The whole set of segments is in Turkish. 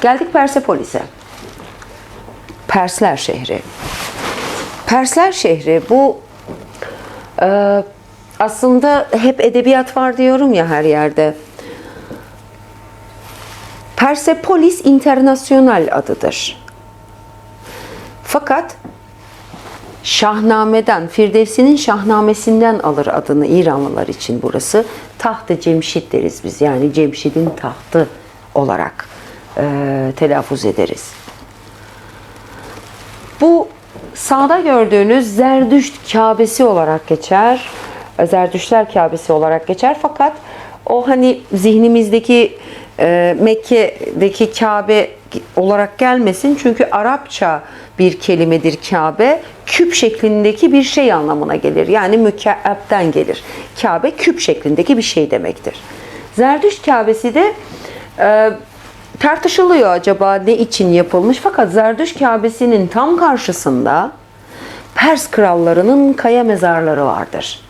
Geldik Persepolis'e. Persler şehri. Persler şehri bu e, aslında hep edebiyat var diyorum ya her yerde. Persepolis internasyonal adıdır. Fakat Şahnameden, Firdevsi'nin Şahnamesinden alır adını İranlılar için burası. Taht-ı Cemşid deriz biz. Yani Cemşid'in tahtı olarak e, telaffuz ederiz. Bu sağda gördüğünüz Zerdüşt Kabesi olarak geçer. Zerdüştler Kabesi olarak geçer. Fakat o hani zihnimizdeki e, Mekke'deki Kabe olarak gelmesin. Çünkü Arapça bir kelimedir Kabe. Küp şeklindeki bir şey anlamına gelir. Yani mükebbden gelir. Kabe küp şeklindeki bir şey demektir. Zerdüşt Kabesi de e, tartışılıyor acaba ne için yapılmış. Fakat Zerdüşt Kabesi'nin tam karşısında Pers krallarının kaya mezarları vardır.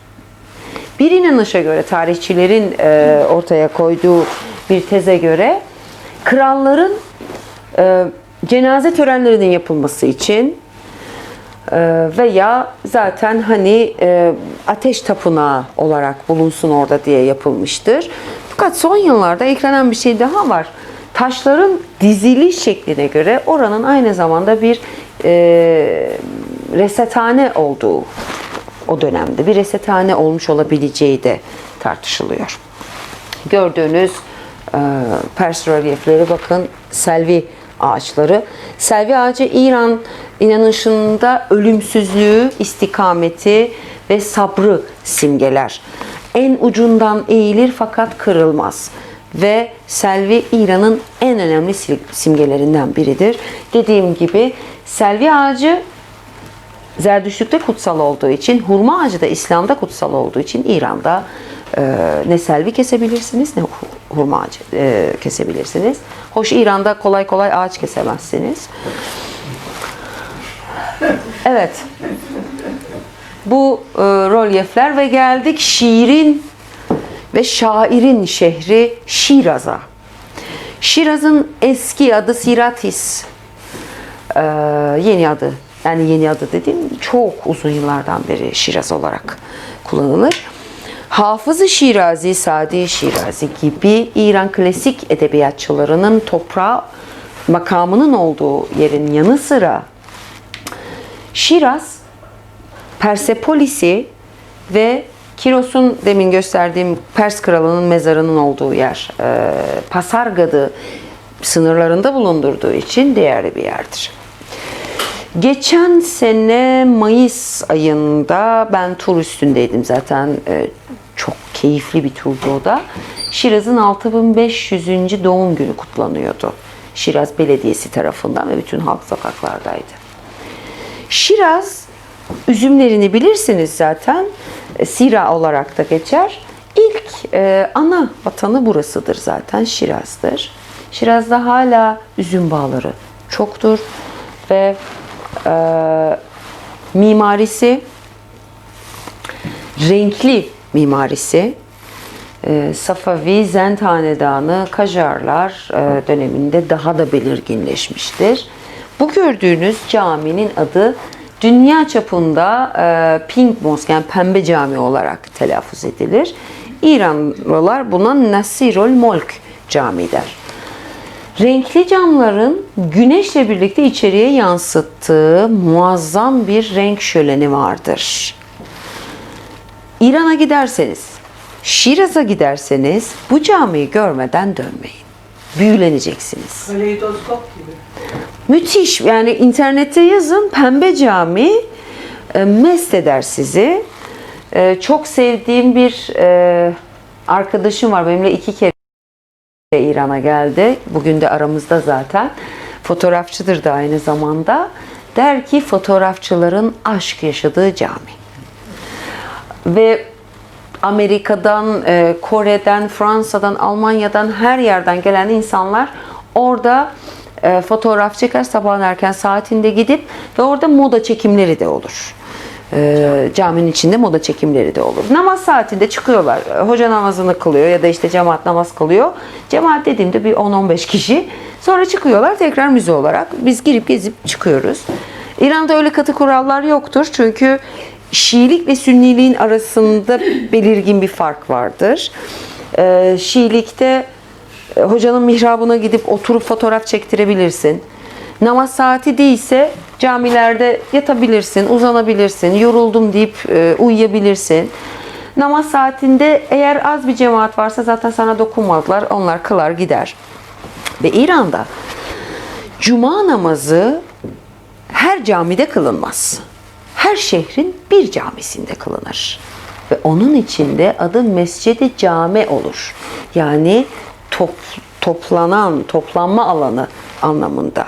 Bir inanışa göre tarihçilerin e, ortaya koyduğu bir teze göre kralların e, cenaze törenlerinin yapılması için e, veya zaten hani e, ateş tapınağı olarak bulunsun orada diye yapılmıştır. Fakat son yıllarda eklenen bir şey daha var. Taşların diziliş şekline göre oranın aynı zamanda bir e, resethane olduğu o dönemde bir resethane olmuş olabileceği de tartışılıyor. Gördüğünüz e, Pers rölyefleri bakın selvi ağaçları. Selvi ağacı İran inanışında ölümsüzlüğü, istikameti ve sabrı simgeler. En ucundan eğilir fakat kırılmaz ve selvi İran'ın en önemli simgelerinden biridir. Dediğim gibi selvi ağacı Zerdüştlükte kutsal olduğu için, hurma ağacı da İslam'da kutsal olduğu için İran'da e, ne selvi kesebilirsiniz ne hurma ağacı e, kesebilirsiniz. Hoş İran'da kolay kolay ağaç kesemezsiniz. Evet. Bu e, rolyefler ve geldik şiirin ve şairin şehri Şiraz'a. Şiraz'ın eski adı Siratis. E, yeni adı yani yeni adı dediğim çok uzun yıllardan beri Şiraz olarak kullanılır. Hafızı Şirazi, Sadi Şirazi gibi İran klasik edebiyatçılarının toprağı makamının olduğu yerin yanı sıra Şiraz, Persepolis'i ve Kiros'un demin gösterdiğim Pers kralının mezarının olduğu yer, e, Pasargad'ı sınırlarında bulundurduğu için değerli bir yerdir. Geçen sene Mayıs ayında ben tur üstündeydim zaten. Ee, çok keyifli bir turdu o da. Şiraz'ın 6500. doğum günü kutlanıyordu. Şiraz Belediyesi tarafından ve bütün halk sokaklardaydı. Şiraz üzümlerini bilirsiniz zaten. Sira olarak da geçer. İlk e, ana vatanı burasıdır zaten Şiraz'dır. Şiraz'da hala üzüm bağları çoktur ve e, mimarisi renkli mimarisi e, Safavi Zend Hanedanı Kajarlar e, döneminde daha da belirginleşmiştir. Bu gördüğünüz caminin adı dünya çapında e, Pink Mosque yani pembe cami olarak telaffuz edilir. İranlılar buna Nasirul Molk Cami der. Renkli camların güneşle birlikte içeriye yansıttığı muazzam bir renk şöleni vardır. İran'a giderseniz, Şiraz'a giderseniz bu camiyi görmeden dönmeyin. Büyüleneceksiniz. Kaleidoskop gibi. Müthiş. Yani internette yazın pembe cami e, mest eder sizi. E, çok sevdiğim bir e, arkadaşım var. Benimle iki kere İran'a geldi. Bugün de aramızda zaten. Fotoğrafçıdır da aynı zamanda. Der ki fotoğrafçıların aşk yaşadığı cami. Ve Amerika'dan, e, Kore'den, Fransa'dan, Almanya'dan her yerden gelen insanlar orada e, fotoğraf çeker sabahın erken saatinde gidip ve orada moda çekimleri de olur. e, caminin içinde moda çekimleri de olur. Namaz saatinde çıkıyorlar. E, Hoca namazını kılıyor ya da işte cemaat namaz kılıyor. Cemaat dediğimde bir 10-15 kişi. Sonra çıkıyorlar tekrar müze olarak. Biz girip gezip çıkıyoruz. İran'da öyle katı kurallar yoktur. Çünkü Şiilik ve Sünniliğin arasında belirgin bir fark vardır. E, Şiilikte hocanın mihrabına gidip oturup fotoğraf çektirebilirsin. Namaz saati değilse camilerde yatabilirsin, uzanabilirsin, yoruldum deyip e, uyuyabilirsin. Namaz saatinde eğer az bir cemaat varsa zaten sana dokunmazlar. Onlar kılar gider. Ve İran'da cuma namazı her camide kılınmaz. Her şehrin bir camisinde kılınır. Ve onun içinde adı Mescid-i Cami olur. Yani top, toplanan, toplanma alanı anlamında.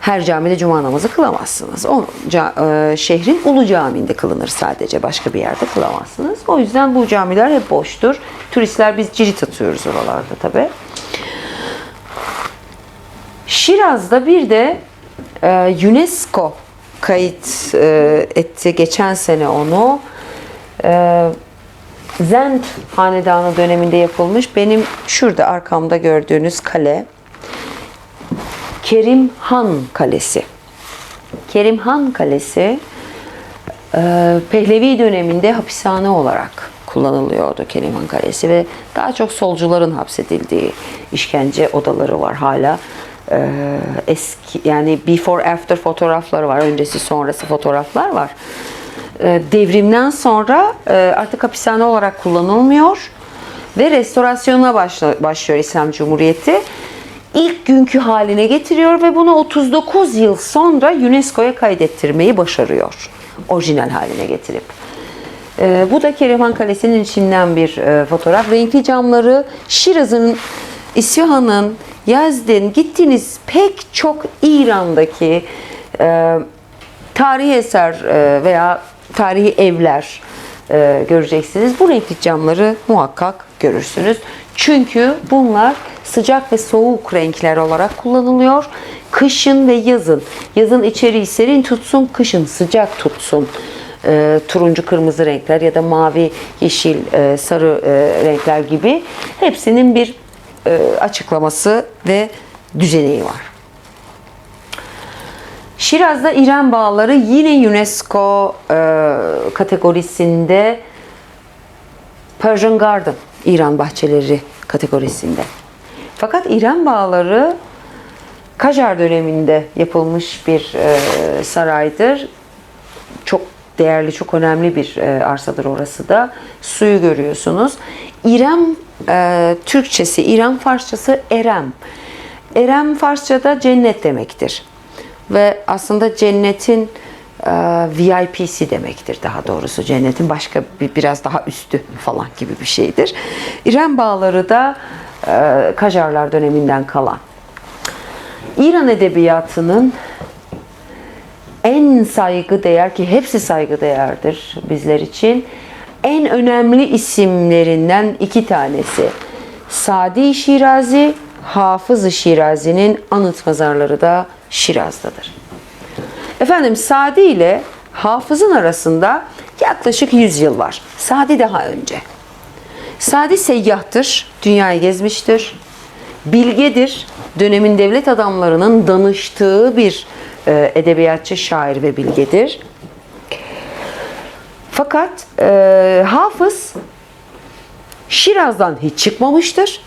Her camide cuma namazı kılamazsınız. O e, şehrin ulu camiinde kılınır sadece. Başka bir yerde kılamazsınız. O yüzden bu camiler hep boştur. Turistler biz cirit atıyoruz oralarda tabii. Şiraz'da bir de e, UNESCO kayıt e, etti geçen sene onu. Zend Hanedanı döneminde yapılmış. Benim şurada arkamda gördüğünüz kale Kerim Han Kalesi. Kerim Han Kalesi e, Pehlevi döneminde hapishane olarak kullanılıyordu Kerim Han Kalesi ve daha çok solcuların hapsedildiği işkence odaları var hala. E, eski yani before after fotoğrafları var. Öncesi sonrası fotoğraflar var. E, devrimden sonra e, artık hapishane olarak kullanılmıyor ve restorasyona başlıyor İslam Cumhuriyeti. İlk günkü haline getiriyor ve bunu 39 yıl sonra UNESCO'ya kaydettirmeyi başarıyor. Orijinal haline getirip. E, bu da Keriman Kalesi'nin içinden bir e, fotoğraf. Renkli camları Şiraz'ın, İsfahan'ın, Yazdin gittiğiniz pek çok İran'daki e, tarihi eser e, veya tarihi evler e, göreceksiniz. Bu renkli camları muhakkak görürsünüz. Çünkü bunlar sıcak ve soğuk renkler olarak kullanılıyor. Kışın ve yazın. Yazın içeriği serin tutsun, kışın sıcak tutsun. E, turuncu, kırmızı renkler ya da mavi, yeşil, e, sarı e, renkler gibi hepsinin bir e, açıklaması ve düzeneği var. Şiraz'da İran Bağları yine UNESCO e, kategorisinde Persian Garden, İran bahçeleri kategorisinde. Fakat İran Bağları Kajar döneminde yapılmış bir e, saraydır. Çok değerli, çok önemli bir e, arsadır orası da. Suyu görüyorsunuz. İrem e, Türkçesi, İran Farsçası Erem. Erem Farsçada cennet demektir. Ve aslında cennetin e, VIP'si demektir daha doğrusu. Cennetin başka bir biraz daha üstü falan gibi bir şeydir. İrem Bağları da e, Kajarlar döneminden kalan. İran edebiyatının en saygı değer ki hepsi saygı değerdir bizler için. En önemli isimlerinden iki tanesi. Sadi Şirazi, Hafız-ı Şirazi'nin anıt mezarları da Şiraz'dadır. Efendim Sadi ile Hafız'ın arasında yaklaşık 100 yıl var. Sadi daha önce. Sadi seyyahtır, dünyayı gezmiştir. Bilgedir, dönemin devlet adamlarının danıştığı bir e, edebiyatçı, şair ve bilgedir. Fakat e, Hafız Şiraz'dan hiç çıkmamıştır.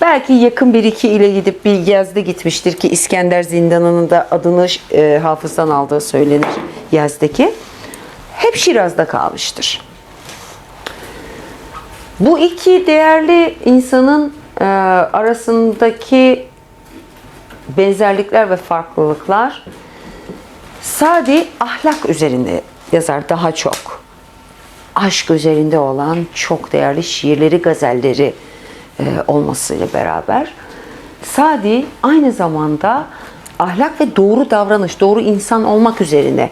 Belki yakın bir iki ile gidip Bilgez'de gitmiştir ki İskender Zindanı'nın da adını e, Hafız'dan aldığı söylenir Yaz'daki. Hep Şiraz'da kalmıştır. Bu iki değerli insanın e, arasındaki benzerlikler ve farklılıklar Sadi ahlak üzerinde yazar daha çok. Aşk üzerinde olan çok değerli şiirleri, gazelleri olmasıyla beraber Sadi aynı zamanda ahlak ve doğru davranış, doğru insan olmak üzerine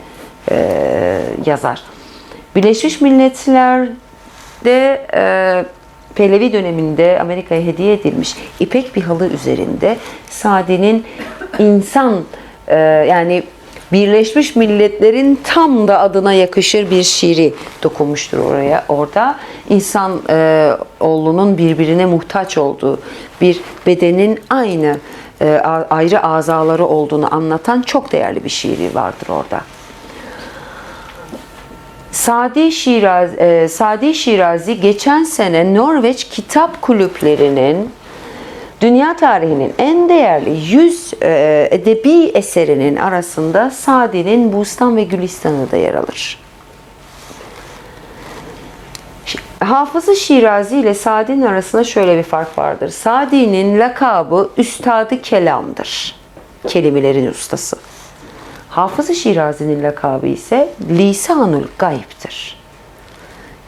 e, yazar. Birleşmiş Milletler'de e, Pehlevi döneminde Amerika'ya hediye edilmiş ipek bir halı üzerinde Sadi'nin insan e, yani Birleşmiş Milletler'in tam da adına yakışır bir şiiri dokunmuştur oraya. Orada insan e, oğlunun birbirine muhtaç olduğu bir bedenin aynı e, ayrı azaları olduğunu anlatan çok değerli bir şiiri vardır orada. Sadi Şirazi, e, Sadi Şirazi geçen sene Norveç kitap kulüplerinin dünya tarihinin en değerli 100 e, edebi eserinin arasında Sadi'nin Bustan ve Gülistan'ı da yer alır. Hafızı Şirazi ile Sadi'nin arasında şöyle bir fark vardır. Sadi'nin lakabı Üstadı Kelam'dır. Kelimelerin ustası. Hafız-ı Şirazi'nin lakabı ise Lisanul Gayb'tir.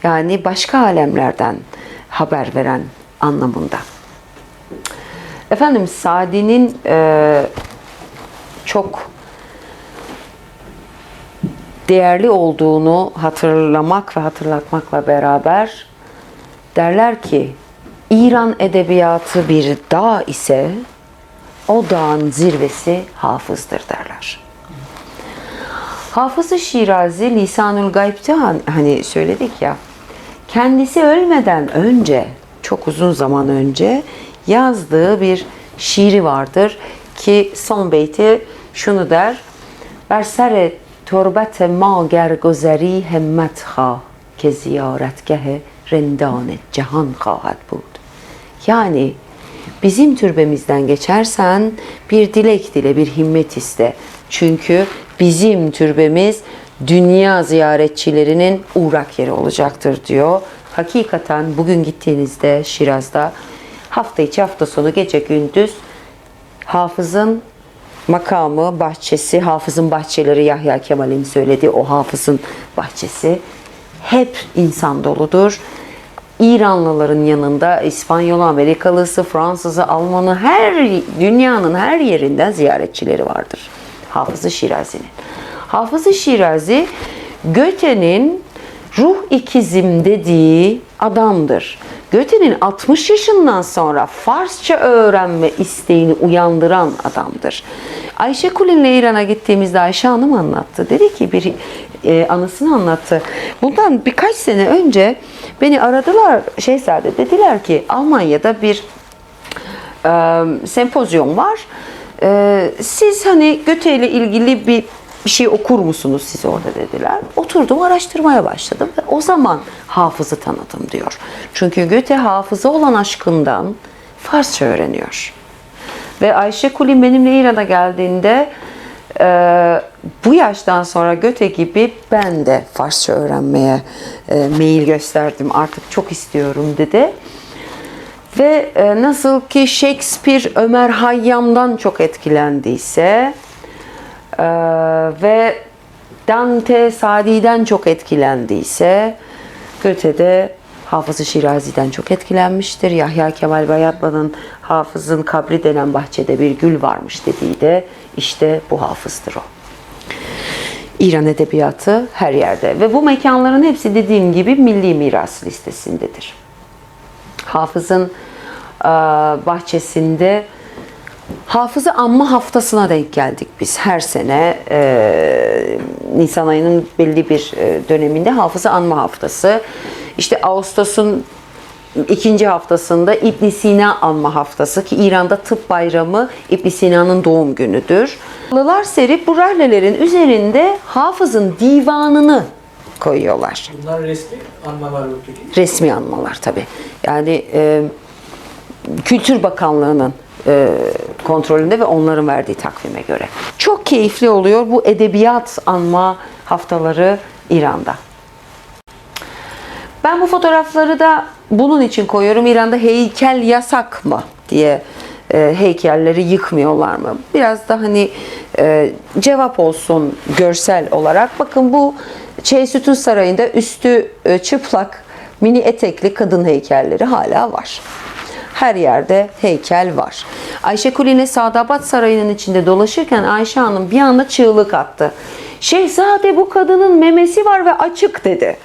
Yani başka alemlerden haber veren anlamında. Efendim Sadi'nin e, çok değerli olduğunu hatırlamak ve hatırlatmakla beraber derler ki İran edebiyatı bir dağ ise o dağın zirvesi hafızdır derler. Hafız-ı Şirazi Lisanül Gayb'te han- hani söyledik ya kendisi ölmeden önce çok uzun zaman önce yazdığı bir şiiri vardır ki son beyti şunu der. Bersere torbet ma gergozeri hemmet ha ke ziyaretgehe rendan cehan kahat bud. Yani bizim türbemizden geçersen bir dilek dile, bir himmet iste. Çünkü bizim türbemiz dünya ziyaretçilerinin uğrak yeri olacaktır diyor. Hakikaten bugün gittiğinizde Şiraz'da hafta içi hafta sonu gece gündüz Hafız'ın makamı, bahçesi, Hafız'ın bahçeleri Yahya Kemal'in söylediği o Hafız'ın bahçesi hep insan doludur. İranlıların yanında İspanyol, Amerikalısı, Fransızı, Almanı her dünyanın her yerinden ziyaretçileri vardır. Hafız-ı Şirazi'nin. Hafız-ı Şirazi Göte'nin ruh ikizim dediği adamdır. Göte'nin 60 yaşından sonra Farsça öğrenme isteğini uyandıran adamdır. Ayşe Kulin'le İran'a gittiğimizde Ayşe Hanım anlattı. Dedi ki bir e, anısını anlattı. Bundan birkaç sene önce beni aradılar Şehzade dediler ki Almanya'da bir e, sempozyum var. E, siz hani Göte ile ilgili bir bir şey okur musunuz siz orada dediler. Oturdum araştırmaya başladım ve o zaman hafızı tanıdım diyor. Çünkü Göte hafıza olan aşkından Farsça öğreniyor. Ve Ayşe Kulin benimle İran'a geldiğinde e, bu yaştan sonra Göte gibi ben de Farsça öğrenmeye e, meyil gösterdim. Artık çok istiyorum dedi. Ve e, nasıl ki Shakespeare Ömer Hayyam'dan çok etkilendiyse e, ve Dante Sadi'den çok etkilendiyse Goethe de Hafız-ı Şirazi'den çok etkilenmiştir. Yahya Kemal Bayatlı'nın Hafız'ın kabri denen bahçede bir gül varmış dediği de işte bu hafızdır o. İran edebiyatı her yerde ve bu mekanların hepsi dediğim gibi milli miras listesindedir. Hafız'ın e, bahçesinde Hafızı Anma Haftası'na denk geldik biz. Her sene e, Nisan ayının belli bir e, döneminde Hafızı Anma Haftası. İşte Ağustos'un ikinci haftasında İbn Sina Anma Haftası ki İran'da tıp bayramı İbn Sina'nın doğum günüdür. Halılar serip bu rahlelerin üzerinde Hafız'ın divanını koyuyorlar. Bunlar resmi anmalar mı peki? Resmi anmalar tabi. Yani e, Kültür Bakanlığı'nın e, kontrolünde ve onların verdiği takvime göre. Çok keyifli oluyor bu edebiyat anma haftaları İran'da. Ben bu fotoğrafları da bunun için koyuyorum. İran'da heykel yasak mı diye e, heykelleri yıkmıyorlar mı? Biraz da hani e, cevap olsun görsel olarak. Bakın bu Çeysütün Sarayı'nda üstü e, çıplak mini etekli kadın heykelleri hala var. Her yerde heykel var. Ayşe Kuline Sadabat Sarayı'nın içinde dolaşırken Ayşe Hanım bir anda çığlık attı. Şehzade bu kadının memesi var ve açık dedi.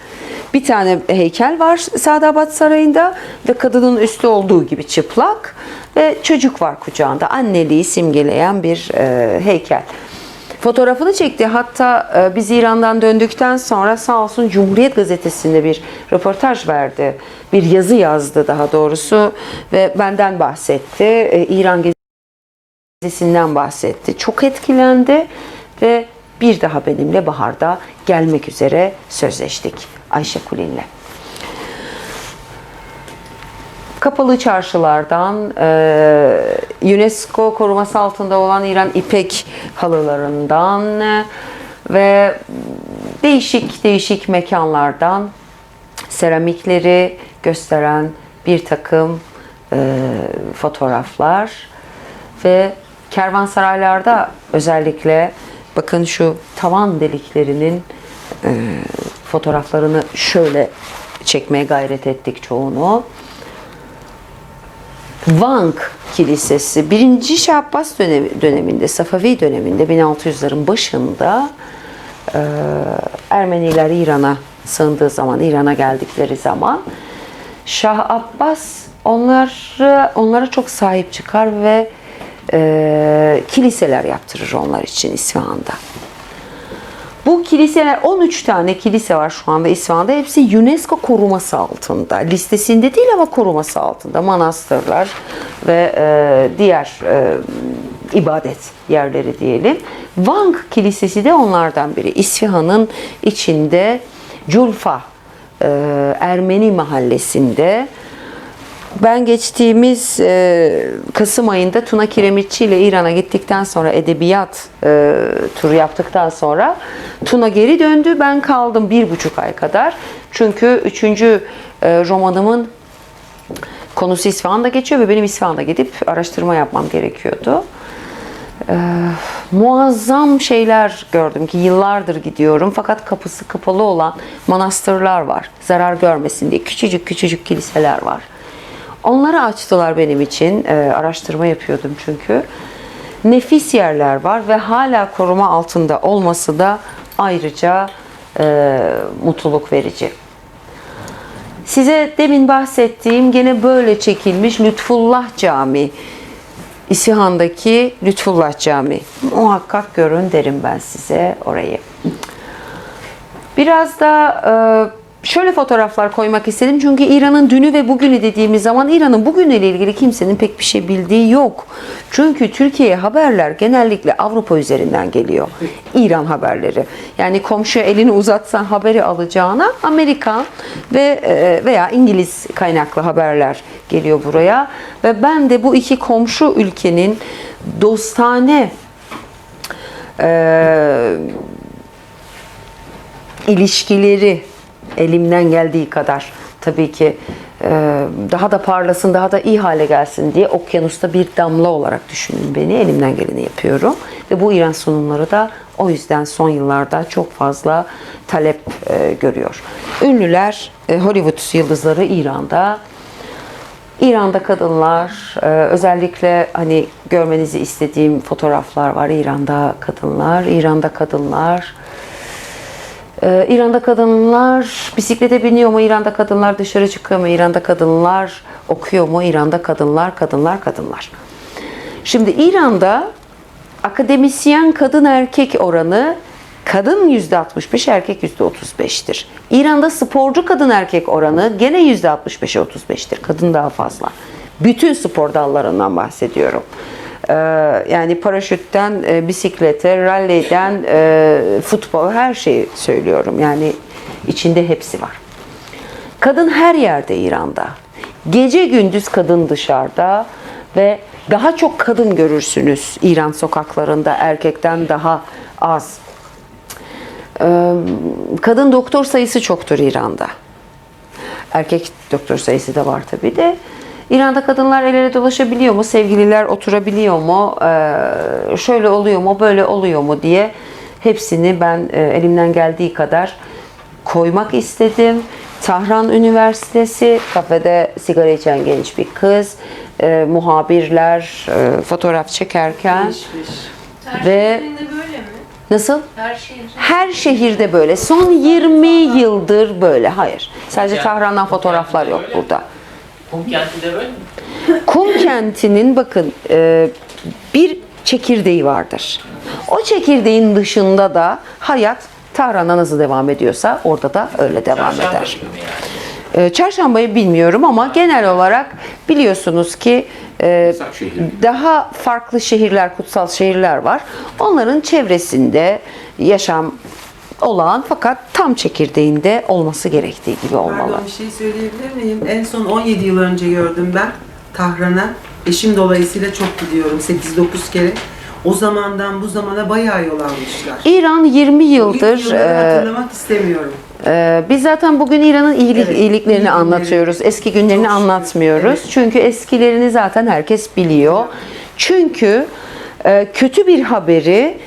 Bir tane heykel var Sadabat Sarayı'nda ve kadının üstü olduğu gibi çıplak ve çocuk var kucağında. Anneliği simgeleyen bir e, heykel. Fotoğrafını çekti. Hatta e, biz İran'dan döndükten sonra sağ olsun Cumhuriyet Gazetesi'nde bir röportaj verdi. Bir yazı yazdı daha doğrusu ve benden bahsetti. E, İran gezisinden bahsetti. Çok etkilendi ve bir daha benimle baharda gelmek üzere sözleştik Ayşe Kulin'le. Kapalı çarşılardan, e, UNESCO koruması altında olan İran ipek halılarından e, ve değişik değişik mekanlardan seramikleri gösteren bir takım e, fotoğraflar ve kervansaraylarda özellikle bakın şu tavan deliklerinin e, fotoğraflarını şöyle çekmeye gayret ettik çoğunu. Vank Kilisesi 1. Şahbaz dönemi, döneminde, Safavi döneminde 1600'lerin başında e, Ermeniler İran'a sığındığı zaman, İran'a geldikleri zaman Şah Abbas onları, onlara çok sahip çıkar ve e, kiliseler yaptırır onlar için İsfahan'da. Bu kiliseler 13 tane kilise var şu anda İsfahan'da. Hepsi UNESCO koruması altında. Listesinde değil ama koruması altında. Manastırlar ve e, diğer e, ibadet yerleri diyelim. Vank Kilisesi de onlardan biri. İsfahan'ın içinde Culfa e, Ermeni mahallesinde ben geçtiğimiz e, Kasım ayında Tuna Kiremitçi ile İran'a gittikten sonra edebiyat e, turu yaptıktan sonra Tuna geri döndü. Ben kaldım bir buçuk ay kadar. Çünkü üçüncü e, romanımın konusu İsfahan'da geçiyor ve benim İsfahan'da gidip araştırma yapmam gerekiyordu. Ee, muazzam şeyler gördüm ki yıllardır gidiyorum fakat kapısı kapalı olan manastırlar var. Zarar görmesin diye küçücük küçücük kiliseler var. Onları açtılar benim için. Ee, araştırma yapıyordum çünkü. Nefis yerler var ve hala koruma altında olması da ayrıca e, mutluluk verici. Size demin bahsettiğim gene böyle çekilmiş Lütfullah Camii. İsfahan'daki Lütfullah Camii. Muhakkak görün derim ben size orayı. Biraz da e, şöyle fotoğraflar koymak istedim. Çünkü İran'ın dünü ve bugünü dediğimiz zaman İran'ın bugünüyle ilgili kimsenin pek bir şey bildiği yok. Çünkü Türkiye'ye haberler genellikle Avrupa üzerinden geliyor. İran haberleri. Yani komşuya elini uzatsan haberi alacağına Amerikan ve e, veya İngiliz kaynaklı haberler geliyor buraya. Ve ben de bu iki komşu ülkenin dostane e, ilişkileri elimden geldiği kadar tabii ki e, daha da parlasın, daha da iyi hale gelsin diye okyanusta bir damla olarak düşünün beni. Elimden geleni yapıyorum. Ve bu İran sunumları da o yüzden son yıllarda çok fazla talep e, görüyor. Ünlüler, e, Hollywood yıldızları İran'da. İran'da kadınlar, özellikle hani görmenizi istediğim fotoğraflar var. İran'da kadınlar, İran'da kadınlar. Ee, İran'da kadınlar bisiklete biniyor mu? İran'da kadınlar dışarı çıkıyor mu? İran'da kadınlar okuyor mu? İran'da kadınlar, kadınlar, kadınlar. Şimdi İran'da akademisyen kadın erkek oranı kadın %65, erkek %35'tir. İran'da sporcu kadın erkek oranı gene %65'e 35'tir. Kadın daha fazla. Bütün spor dallarından bahsediyorum. Ee, yani paraşütten e, bisiklete, ralliden e, futbol her şeyi söylüyorum. Yani içinde hepsi var. Kadın her yerde İran'da. Gece gündüz kadın dışarıda ve daha çok kadın görürsünüz İran sokaklarında erkekten daha az. Ee, Kadın doktor sayısı çoktur İran'da. Erkek doktor sayısı da var tabii de. İran'da kadınlar el ele dolaşabiliyor mu? Sevgililer oturabiliyor mu? Ee, şöyle oluyor mu? Böyle oluyor mu diye hepsini ben e, elimden geldiği kadar koymak istedim. Tahran Üniversitesi kafede sigara içen genç bir kız, e, muhabirler e, fotoğraf çekerken Her Ve- böyle mi? nasıl? Her şehrin. Her şehirde böyle. Son 20 yıldır böyle. Hayır. Sadece Tahran'dan fotoğraflar yok burada. Kum kenti de böyle mi? Kum kentinin bakın e, bir çekirdeği vardır. O çekirdeğin dışında da hayat Tahran'a nasıl devam ediyorsa orada da öyle devam Çarşamba eder. yani. Ee, Çarşambayı bilmiyorum ama genel olarak biliyorsunuz ki e, daha farklı şehirler, kutsal şehirler var. Onların çevresinde yaşam olan fakat tam çekirdeğinde olması gerektiği gibi olmalı. Pardon bir şey söyleyebilir miyim? En son 17 yıl önce gördüm ben Tahran'a. Eşim dolayısıyla çok gidiyorum. 8-9 kere. O zamandan bu zamana bayağı yol almışlar. İran 20 İlk yıldır yılları e, hatırlamak istemiyorum. Ee, biz zaten bugün İran'ın iyilik, Evet, iyiliklerini iyi anlatıyoruz. Eski günlerini Çok anlatmıyoruz. Evet. Çünkü eskilerini zaten herkes biliyor. Çünkü e, kötü bir haberi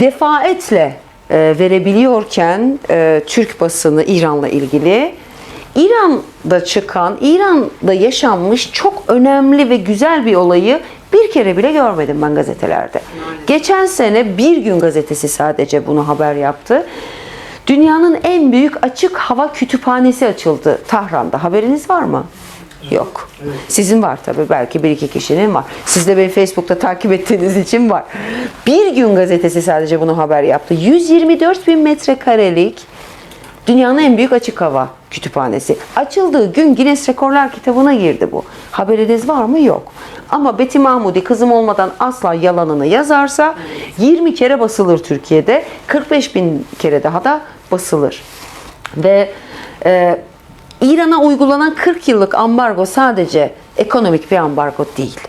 defaatle verebiliyorken e, Türk basını İran'la ilgili İran'da çıkan, İran'da yaşanmış çok önemli ve güzel bir olayı bir kere bile görmedim ben gazetelerde. Geçen sene Bir Gün gazetesi sadece bunu haber yaptı. Dünyanın en büyük açık hava kütüphanesi açıldı Tahran'da. Haberiniz var mı? Yok. Sizin var tabii. Belki bir iki kişinin var. Siz de beni Facebook'ta takip ettiğiniz için var. Bir gün gazetesi sadece bunu haber yaptı. 124 bin metrekarelik dünyanın en büyük açık hava kütüphanesi. Açıldığı gün Guinness Rekorlar kitabına girdi bu. Haberiniz var mı? Yok. Ama Beti Mahmudi kızım olmadan asla yalanını yazarsa 20 kere basılır Türkiye'de. 45 bin kere daha da basılır. Ve e, İran'a uygulanan 40 yıllık ambargo sadece ekonomik bir ambargo değil.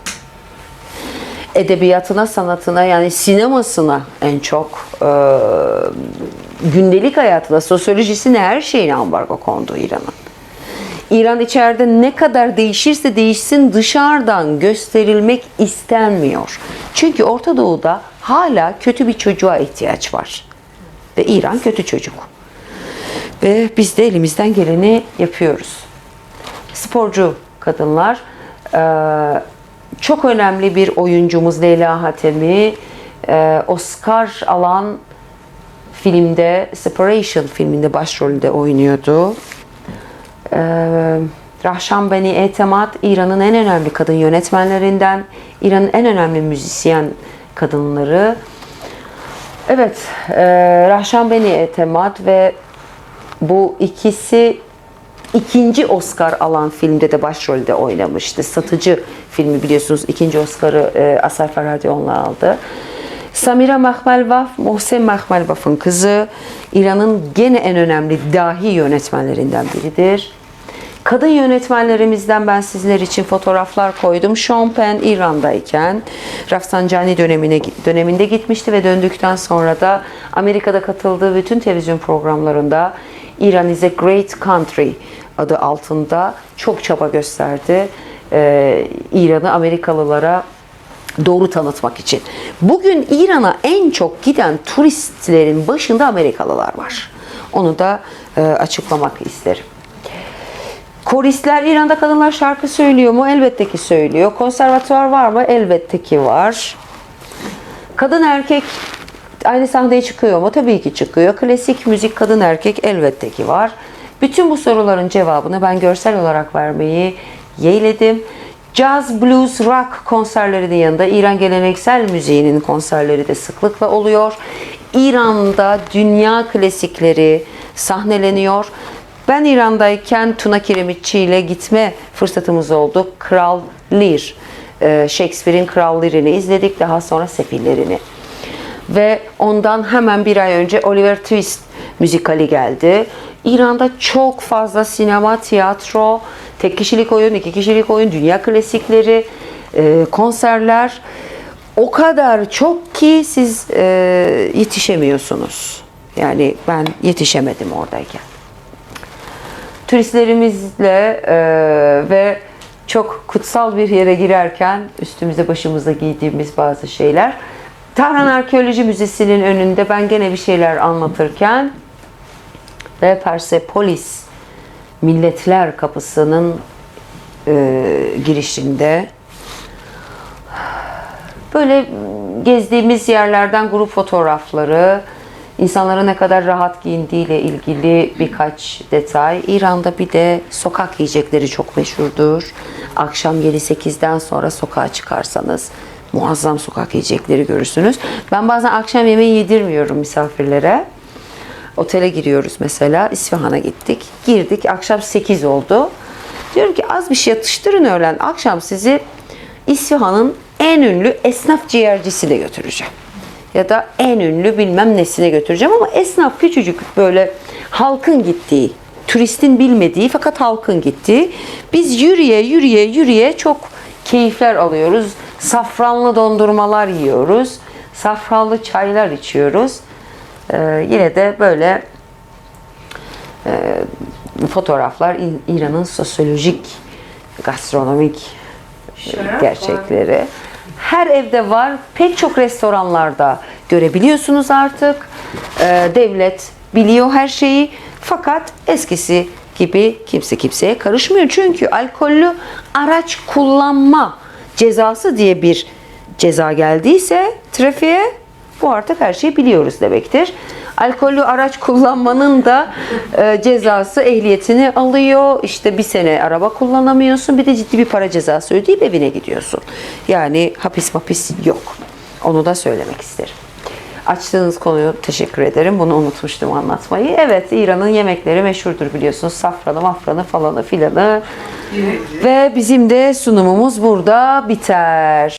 Edebiyatına, sanatına yani sinemasına en çok e, gündelik hayatına, sosyolojisine her şeyine ambargo kondu İran'ın. İran içeride ne kadar değişirse değişsin dışarıdan gösterilmek istenmiyor. Çünkü Orta Doğu'da hala kötü bir çocuğa ihtiyaç var. Ve İran kötü çocuk. Ve biz de elimizden geleni yapıyoruz. Sporcu kadınlar çok önemli bir oyuncumuz Leyla Hatemi Oscar alan filmde Separation filminde başrolde oynuyordu. Rahşan Beni Etemat İran'ın en önemli kadın yönetmenlerinden, İran'ın en önemli müzisyen kadınları. Evet, Rahşan Beni Etemat ve bu ikisi ikinci Oscar alan filmde de başrolde oynamıştı. Satıcı filmi biliyorsunuz ikinci Oscar'ı e, Asaf Radion'la aldı. Samira Mahmalbaf, Mohsen Mahmalbaf'ın kızı İran'ın gene en önemli dahi yönetmenlerinden biridir. Kadın yönetmenlerimizden ben sizler için fotoğraflar koydum. Sean Penn İran'dayken Rafsanjani dönemine döneminde gitmişti ve döndükten sonra da Amerika'da katıldığı bütün televizyon programlarında İran is a great country adı altında çok çaba gösterdi. Ee, İran'ı Amerikalılara doğru tanıtmak için. Bugün İran'a en çok giden turistlerin başında Amerikalılar var. Onu da e, açıklamak isterim. Koristler İran'da kadınlar şarkı söylüyor mu? Elbette ki söylüyor. Konservatuvar var mı? Elbette ki var. Kadın erkek aynı sahneye çıkıyor mu? Tabii ki çıkıyor. Klasik müzik kadın erkek elbette ki var. Bütün bu soruların cevabını ben görsel olarak vermeyi yeğledim. Jazz, blues, rock konserlerinin yanında İran geleneksel müziğinin konserleri de sıklıkla oluyor. İran'da dünya klasikleri sahneleniyor. Ben İran'dayken Tuna Kiremitçi ile gitme fırsatımız oldu. Kral Lear, e, Shakespeare'in Kral Lear'ini izledik. Daha sonra Sefillerini. Ve ondan hemen bir ay önce Oliver Twist müzikali geldi. İran'da çok fazla sinema, tiyatro, tek kişilik oyun, iki kişilik oyun, dünya klasikleri, e, konserler o kadar çok ki siz e, yetişemiyorsunuz. Yani ben yetişemedim oradayken turistlerimizle e, ve çok kutsal bir yere girerken üstümüze başımıza giydiğimiz bazı şeyler. Tahran Arkeoloji Müzesi'nin önünde ben gene bir şeyler anlatırken ve Persepolis Milletler Kapısı'nın e, girişinde böyle gezdiğimiz yerlerden grup fotoğrafları, insanların ne kadar rahat giyindiğiyle ilgili birkaç detay. İran'da bir de sokak yiyecekleri çok meşhurdur. Akşam 7-8'den sonra sokağa çıkarsanız muazzam sokak yiyecekleri görürsünüz. Ben bazen akşam yemeği yedirmiyorum misafirlere. Otele giriyoruz mesela. İsfahan'a gittik. Girdik. Akşam 8 oldu. Diyorum ki az bir şey atıştırın öğlen. Akşam sizi İsfahan'ın en ünlü esnaf ciğercisine götüreceğim. Ya da en ünlü bilmem nesine götüreceğim ama esnaf küçücük böyle halkın gittiği, turistin bilmediği fakat halkın gittiği. Biz yürüye yürüye yürüye çok keyifler alıyoruz. Safranlı dondurmalar yiyoruz. Safranlı çaylar içiyoruz. Ee, yine de böyle e, fotoğraflar İran'ın sosyolojik, gastronomik e, Şarap gerçekleri. Her evde var. Pek çok restoranlarda görebiliyorsunuz artık. Ee, devlet biliyor her şeyi. Fakat eskisi gibi kimse kimseye karışmıyor. Çünkü alkollü araç kullanma cezası diye bir ceza geldiyse trafiğe bu artık her şeyi biliyoruz demektir. Alkollü araç kullanmanın da e, cezası ehliyetini alıyor. İşte bir sene araba kullanamıyorsun. Bir de ciddi bir para cezası ödeyip evine gidiyorsun. Yani hapis mapis yok. Onu da söylemek isterim. Açtığınız konuyu teşekkür ederim. Bunu unutmuştum anlatmayı. Evet İran'ın yemekleri meşhurdur biliyorsunuz. Safranı, mafranı falanı filanı. Ve bizim de sunumumuz burada biter.